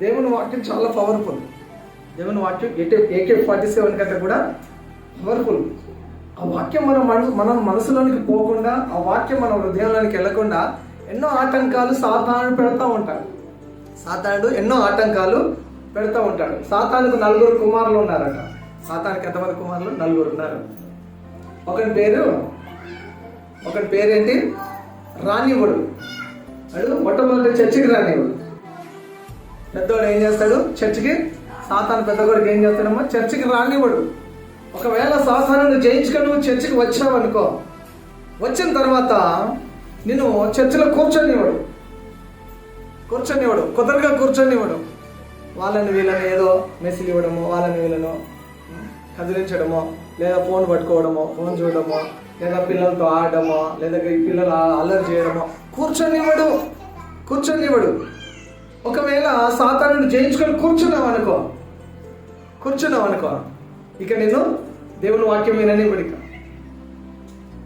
దేవుని వాక్యం చాలా పవర్ఫుల్ దేవుని వాక్యం ఏకే ఏకే ఫార్టీ సెవెన్ కంటే కూడా పవర్ఫుల్ ఆ వాక్యం మనం మన మనం మనసులోనికి పోకుండా ఆ వాక్యం మన హృదయంలోనికి వెళ్ళకుండా ఎన్నో ఆటంకాలు సాతానుడు పెడతా ఉంటాడు. సాతానుడు ఎన్నో ఆటంకాలు పెడతా ఉంటాడు. సాతానుకు నలుగురు కుమారులు ఉన్నారట. సాతానికి ఎంతమంది కుమారులు? నలుగురు ఉన్నారు. ఒకటి పేరు ఒకటి పేరేంటి? రానివుడు అడు మొట్టమొదటి చర్చికి రానివుడు పెద్దవాడు ఏం చేస్తాడు? చర్చికి? సాతాను పెద్దవాడికి ఏం చేస్తాడమ్మా? చర్చికి రానివ్వడు. ఒకవేళ సాతాను జయించుకొని నువ్వు చర్చికి వచ్చావనుకో వచ్చిన తర్వాత నిన్ను చర్చిలో కూర్చొనివ్వడు. కూర్చొనివ్వడు. కుదరగా కూర్చొనివ్వడు. వాళ్ళని వీళ్ళని ఏదో మెసేజ్ ఇవ్వడము వాళ్ళని వీళ్ళను కదిలించడమో లేదా ఫోన్ పట్టుకోవడమో ఫోన్ చూడడమో లేదా పిల్లలతో ఆడడమో లేదా ఈ పిల్లలు అల్లరి చేయడమో కూర్చొనివ్వడు. కూర్చొనివ్వడు. ఒకవేళ సాతానుడు జయించుకొని కూర్చున్నావు అనుకో. కూర్చున్నావు అనుకో. ఇక నేను దేవుని వాక్యం విననివ్వడు ఇక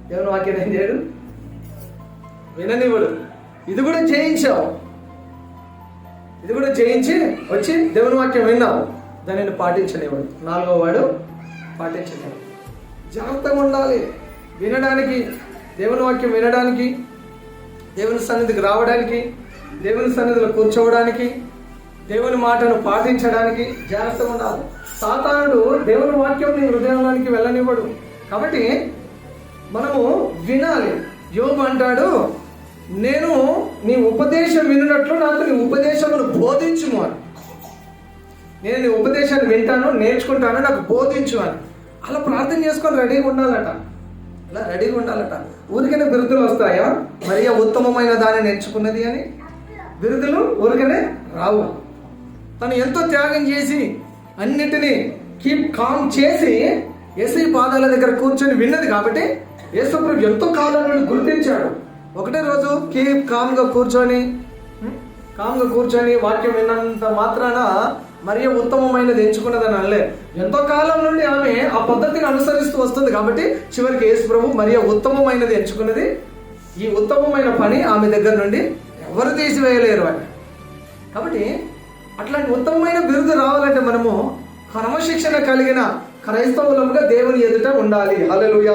దేవుని వాక్యం ఏం చేయడు? విననివ్వడు. ఇది కూడా జయించావు. ఇది కూడా జయించి వచ్చి దేవుని వాక్యం విన్నావు. దానిని పాటించనివ్వడు. నాలుగో వాడు పాటించనివ్వడు. జాగ్రత్తగా ఉండాలి. వినడానికి దేవుని వాక్యం వినడానికి దేవుని సన్నిధికి రావడానికి దేవుని సన్నిధిలో కూర్చోవడానికి దేవుని మాటను పాటించడానికి జాగ్రత్తగా ఉండాలి. సాతానుడు దేవుని వాక్యం నీ హృదయంలోనికి వెళ్ళనివ్వడు. కాబట్టి మనము వినాలి. యోగు అంటాడు నేను నీ ఉపదేశం వినున్నట్లు నాకు నీ ఉపదేశమును బోధించుము అని. నేను నీ ఉపదేశాన్ని వింటాను నేర్చుకుంటాను నాకు బోధించు అని. అలా ప్రార్థన చేసుకొని రెడీగా ఉండాలట. అలా రెడీగా ఉండాలట. ఊరికైనా బిరుదులు వస్తాయా? మరియా ఉత్తమమైన దాన్ని నేర్చుకున్నది అని. బిరుదులు ఊరికనే రావు. తను ఎంతో త్యాగం చేసి అన్నిటినీ కీప్ కామ్ చేసి ఏసై పాదాల దగ్గర కూర్చొని విన్నది కాబట్టి యేసుప్రభు ఎంతో కాలం నుండి గుర్తించాడు. ఒకటే రోజు కీప్ కామ్గా కూర్చొని కామ్గా కూర్చొని వాక్యం విన్నంత మాత్రాన మరీ ఉత్తమమైనది ఎంచుకున్నదని అనలే. ఎంతో కాలం నుండి ఆమె ఆ పద్ధతిని అనుసరిస్తూ వస్తుంది కాబట్టి చివరికి యేసు ప్రభు మరియు ఉత్తమమైనది ఎంచుకున్నది. ఈ ఉత్తమమైన పని ఆమె దగ్గర నుండి ఎవరు తీసివేయలేరు అని. కాబట్టి అట్లాంటి ఉత్తమమైన బిరుదు రావాలంటే మనము క్రమశిక్షణ కలిగిన క్రైస్తవులముగా దేవుని ఎదుట ఉండాలి. హల్లెలూయా.